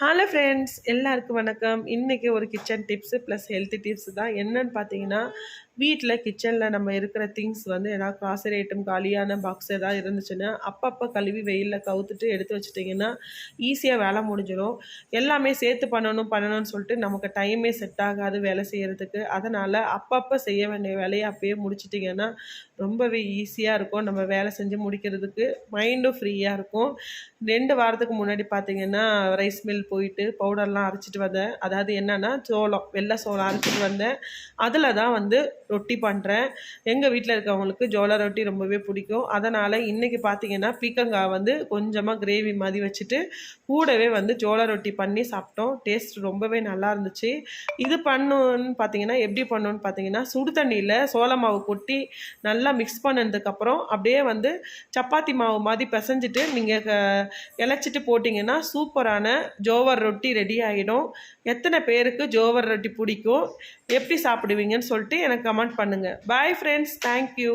Hello friends எல்லாருக்கும் வணக்கம். இன்றைக்கி ஒரு kitchen tips plus health tips தான். என்னன்னு பார்த்தீங்கன்னா வீட்டில் கிச்சனில் நம்ம இருக்கிற திங்ஸ் வந்து ஏதாவது காசரி ஐட்டம் காலியான பாக்ஸ் ஏதாவது இருந்துச்சுன்னா அப்பப்போ கழுவி வெயிலில் கவுத்துட்டு எடுத்து வச்சிட்டிங்கன்னா ஈஸியாக வேலை முடிஞ்சிடும் எல்லாமே சேர்த்து பண்ணணும் பண்ணணும்னு சொல்லிட்டு நமக்கு டைமே செட் ஆகாது வேலை செய்கிறதுக்கு அதனால் அப்பப்போ செய்ய வேண்டிய வேலையை அப்பயே முடிச்சிட்டிங்கன்னா ரொம்பவே ஈஸியாக இருக்கும். நம்ம வேலை செஞ்சு முடிக்கிறதுக்கு மைண்டும் ஃப்ரீயாக இருக்கும். ரெண்டு வாரத்துக்கு முன்னாடி பார்த்தீங்கன்னா ரைஸ் மில் போயிட்டு பவுடர்லாம் அரைச்சிட்டு வந்தேன். அதாவது என்னென்னா சோளம் வெள்ளை சோளம் அரைச்சிட்டு வந்தேன். அதில் தான் வந்து ரொட்டி பண்ணுறேன் எங்கள் வீட்டில் இருக்கவங்களுக்கு ஜோள ரொட்டி ரொம்பவே பிடிக்கும். அதனால் இன்றைக்கி பார்த்தீங்கன்னா பீக்கங்காய் வந்து கொஞ்சமாக கிரேவி மாதிரி வச்சுட்டு கூடவே வந்து ஜோள ரொட்டி பண்ணி சாப்பிட்டோம். டேஸ்ட் ரொம்பவே நல்லா இருந்துச்சு. இது பண்ணுன்னு பார்த்தீங்கன்னா எப்படி பண்ணணுன்னு பார்த்தீங்கன்னா சுடு தண்ணியில் சோள மாவு கொட்டி நல்லா மிக்ஸ் பண்ணதுக்கப்புறம் அப்படியே வந்து சப்பாத்தி மாவு மாதிரி பிசைஞ்சிட்டு நீங்கள் இழைச்சிட்டு போட்டிங்கன்னா சூப்பரான ஜோவர் ரொட்டி ரெடி ஆகிடும் எத்தனை பேருக்கு ஜோவர் ரொட்டி பிடிக்கும்? எப்படி சாப்பிடுவீங்கன்னு சொல்லிட்டு எனக்கு கமெண்ட் பண்ணுங்கள் பாய் ஃப்ரெண்ட்ஸ் தேங்க்யூ